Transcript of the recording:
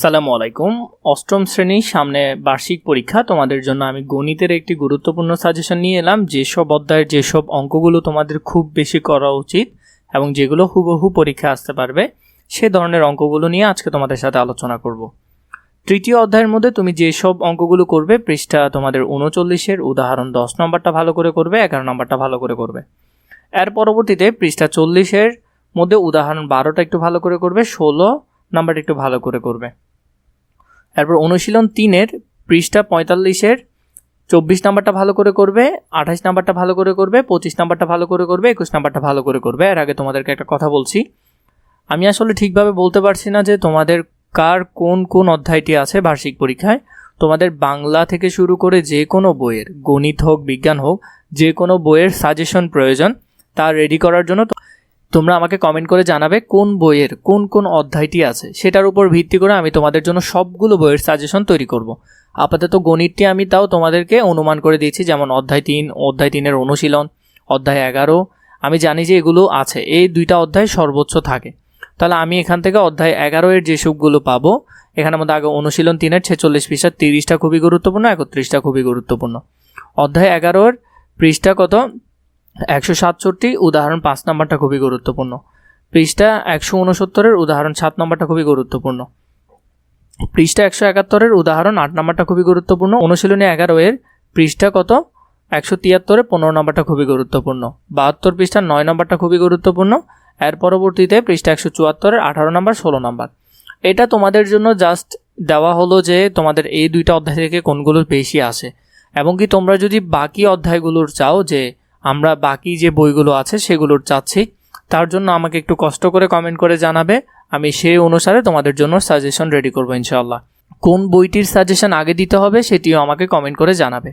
সালামু আলাইকুম। অষ্টম শ্রেণির সামনে বার্ষিক পরীক্ষা। তোমাদের জন্য আমি গণিতের একটি গুরুত্বপূর্ণ সাজেশন নিয়ে এলাম। যেসব অধ্যায়ের যেসব অঙ্কগুলো তোমাদের খুব বেশি করা উচিত এবং যেগুলো হুবহু পরীক্ষা আসতে পারবে, সে ধরনের অঙ্কগুলো নিয়ে আজকে তোমাদের সাথে আলোচনা করব। তৃতীয় অধ্যায়ের মধ্যে তুমি যেসব অঙ্কগুলো করবে, পৃষ্ঠা তোমাদের উনচল্লিশের, উদাহরণ দশ নম্বরটা ভালো করে করবে, এগারো নম্বরটা ভালো করে করবে। এর পরবর্তীতে পৃষ্ঠা চল্লিশের মধ্যে উদাহরণ বারোটা একটু ভালো করে করবে, ষোলো নাম্বারটা একটু ভালো করে করবে। এরপর অনুশীলন তিনের পৃষ্ঠা পঁয়তাল্লিশের চব্বিশ নাম্বারটা ভালো করে করবে, আঠাশ নাম্বারটা ভালো করে করবে, পঁচিশ নাম্বারটা ভালো করে করবে, একুশ নাম্বারটা ভালো করে করবে। এর আগে তোমাদেরকে একটা কথা বলছি। আমি আসলে ঠিকভাবে বলতে পারছি না যে তোমাদের কার কোন কোন অধ্যায়টি আছে বার্ষিক পরীক্ষায়। তোমাদের বাংলা থেকে শুরু করে যে কোনো বইয়ের, গণিত হোক, বিজ্ঞান হোক, যে কোনো বইয়ের সাজেশন প্রয়োজন, তা রেডি করার জন্য তোমরা আমাকে কমেন্ট করে জানাবে কোন বইয়ের, কোন কোন অধ্যায়টি আছে। সেটার উপর ভিত্তি করে আমি তোমাদের জন্য সবগুলো বইয়ের সাজেশন তৈরি করব। আপাতত গণিতটি আমি তাও তোমাদেরকে অনুমান করে দিয়েছি, যেমন অধ্যায় তিন, অধ্যায় তিনের অনুশীলন, অধ্যায় এগারো। আমি জানি যে এগুলো আছে, এই দুইটা অধ্যায় সর্বোচ্চ থাকে। তাহলে আমি এখান থেকে অধ্যায় এগারো এর যেসবগুলো পাবো, এখানের মধ্যে আগে অনুশীলন তিনের, ছেচল্লিশ পৃষ্ঠা, তিরিশটা খুবই গুরুত্বপূর্ণ, একত্রিশটা খুবই গুরুত্বপূর্ণ। অধ্যায় এগারোর পৃষ্ঠা কত? একশো সাতষট্টি, উদাহরণ পাঁচ নম্বরটা খুবই গুরুত্বপূর্ণ। পৃষ্ঠা একশো উনসত্তরের, উদাহরণ সাত নম্বরটা খুবই গুরুত্বপূর্ণ। পৃষ্ঠা একশো একাত্তরের, উদাহরণ আট নম্বরটা খুবই গুরুত্বপূর্ণ। অনুশীলনী এগারো এর, পৃষ্ঠা কত? একশো তিয়াত্তরের, পনেরো নম্বরটা খুবই গুরুত্বপূর্ণ। বাহাত্তর পৃষ্ঠার নয় নম্বরটা খুবই গুরুত্বপূর্ণ। এর পরবর্তীতে পৃষ্ঠা একশো চুয়াত্তরের, আঠারো নম্বর, ষোলো নম্বর। এটা তোমাদের জন্য জাস্ট দেওয়া হলো যে তোমাদের এই দুইটা অধ্যায় থেকে কোনগুলো বেশি আসে। এবং কি তোমরা যদি বাকি অধ্যায়গুলোর চাও যে আমরা বাকি যে বইগুলো আছে সেগুলোর চাচ্ছি। তার জন্য আমাকে একটু কষ্ট করে কমেন্ট করে জানাবে। আমি সেই অনুসারে তোমাদের জন্য সাজেশন রেডি করব ইনশাল্লাহ কোন বইটির সাজেশন আগে দিতে হবে সেটিও আমাকে কমেন্ট করে জানাবে।